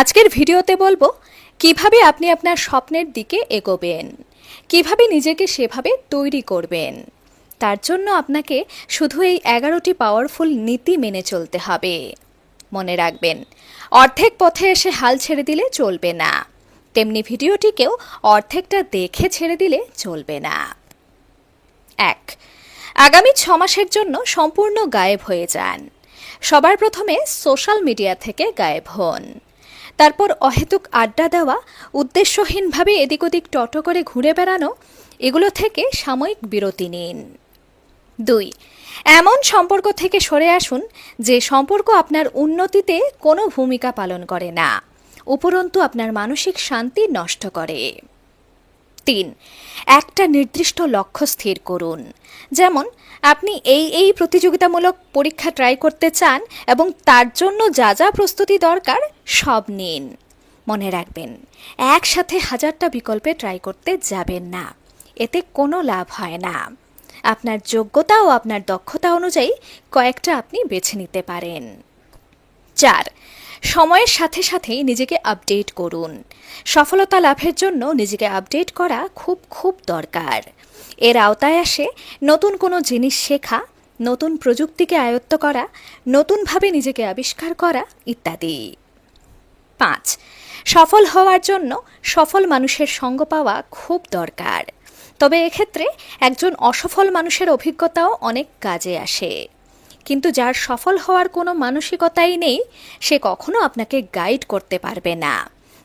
আজকের ভিডিওতে বলব, কীভাবে আপনি আপনার স্বপ্নের দিকে এগোবেন, কীভাবে নিজেকে সেভাবে তৈরি করবেন। তার জন্য আপনাকে শুধু এই এগারোটি পাওয়ারফুল নীতি মেনে চলতে হবে। মনে রাখবেন, অর্ধেক পথে এসে হাল ছেড়ে দিলে চলবে না। তেমনি ভিডিওটিকেও অর্ধেকটা দেখে ছেড়ে দিলে চলবে না। এক, আগামী ছ মাসের জন্য সম্পূর্ণ গায়েব হয়ে যান। সবার প্রথমে সোশ্যাল মিডিয়া থেকে গায়েব হন। তারপর অহেতুক আড্ডা দেওয়া, উদ্দেশ্যহীনভাবে এদিক ওদিক টটো করে ঘুরে বেড়ানো, এগুলো থেকে সাময়িক বিরতি নিন। দুই, এমন সম্পর্ক থেকে সরে আসুন যে সম্পর্ক আপনার উন্নতিতে কোনো ভূমিকা পালন করে না। উপরন্তু আপনার মানসিক শান্তি নষ্ট করে। তিন। একটা নির্দিষ্ট লক্ষ্য স্থির করুন। যেমন, আপনি এই এই প্রতিযোগিতামূলক পরীক্ষা ট্রাই করতে চান এবং তার জন্য যা যা প্রস্তুতি দরকার সব নিন। মনে রাখবেন, একসাথে হাজারটা বিকল্পে ট্রাই করতে যাবেন না। এতে কোনো লাভ হয় না। আপনার যোগ্যতা ও আপনার দক্ষতা অনুযায়ী কয়েকটা আপনি বেছে নিতে পারেন। চার। সময়ের সাথে সাথেই নিজেকে আপডেট করুন। সফলতা লাভের জন্য নিজেকে আপডেট করা খুব খুব দরকার। এর আওতায় আসে নতুন কোনো জিনিস শেখা, নতুন প্রযুক্তিকে আয়ত্ত করা, নতুনভাবে নিজেকে আবিষ্কার করা ইত্যাদি। পাঁচ। সফল হওয়ার জন্য সফল মানুষের সঙ্গ পাওয়া খুব দরকার। তবে এক্ষেত্রে একজন অসফল মানুষের অভিজ্ঞতাও অনেক কাজে আসে। কিন্তু যার সফল হওয়ার কোনো মানসিকতাই নেই, সে কখনো আপনাকে গাইড করতে পারবে না।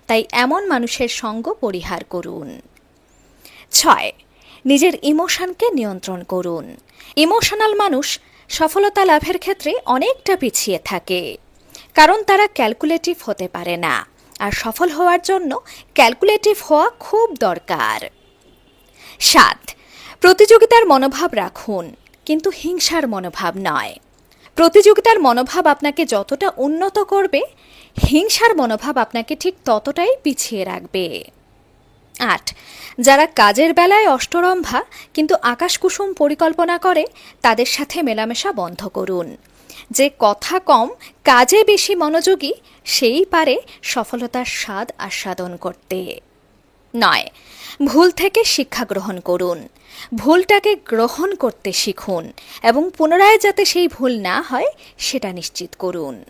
তাই এমন মানুষের সঙ্গ পরিহার করুন। ছয়, নিজের ইমোশনকে নিয়ন্ত্রণ করুন। ইমোশনাল মানুষ সফলতা লাভের ক্ষেত্রে অনেকটা পিছিয়ে থাকে, কারণ তারা ক্যালকুলেটিভ হতে পারে না। আর সফল হওয়ার জন্য ক্যালকুলেটিভ হওয়া খুব দরকার। সাত, প্রতিযোগিতার মনোভাব রাখুন, কিন্তু হিংসার মনোভাব নয়। প্রতিযোগিতার মনোভাব আপনাকে যতটা উন্নত করবে, হিংসার মনোভাব আপনাকে ঠিক ততটাই পিছিয়ে রাখবে। আট, যারা কাজের বেলায় অষ্টরম্ভা কিন্তু আকাশকুসুম পরিকল্পনা করে, তাদের সাথে মেলামেশা বন্ধ করুন। যে কথা কম, কাজে বেশি মনোযোগী, সেই পারে সফলতার স্বাদ আস্বাদন করতে। নয়। ভুল থেকে শিক্ষা গ্রহণ করুন। ভুলটাকে গ্রহণ করতে শিখুন এবং পুনরায় যাতে সেই ভুল না হয়, সেটা নিশ্চিত করুন।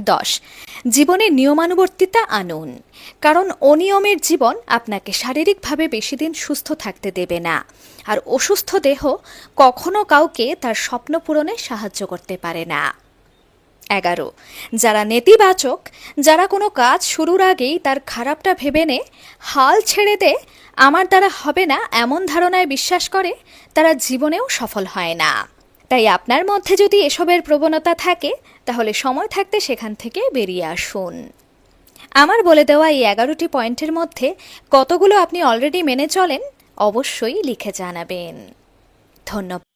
দশ। জীবনে নিয়মানুবর্তিতা আনুন। কারণ অনিয়মের জীবন আপনাকে শারীরিকভাবে বেশি দিন সুস্থ থাকতে দেবে না। আর অসুস্থ দেহ কখনো কাউকে তার স্বপ্ন পূরণে সাহায্য করতে পারে না। এগারো। যারা নেতিবাচক, যারা কোনো কাজ শুরুর আগেই তার খারাপটা ভেবে নে, হাল ছেড়ে দে, আমার দ্বারা হবে না এমন ধারণায় বিশ্বাস করে, তারা জীবনেও সফল হয় না। তাই আপনার মধ্যে যদি এসবের প্রবণতা থাকে, তাহলে সময় থাকতে সেখান থেকে বেরিয়ে আসুন। আমার বলে দেওয়া এই এগারোটি পয়েন্টের মধ্যে কতগুলো আপনি অলরেডি মেনে চলেন, অবশ্যই লিখে জানাবেন। ধন্যবাদ।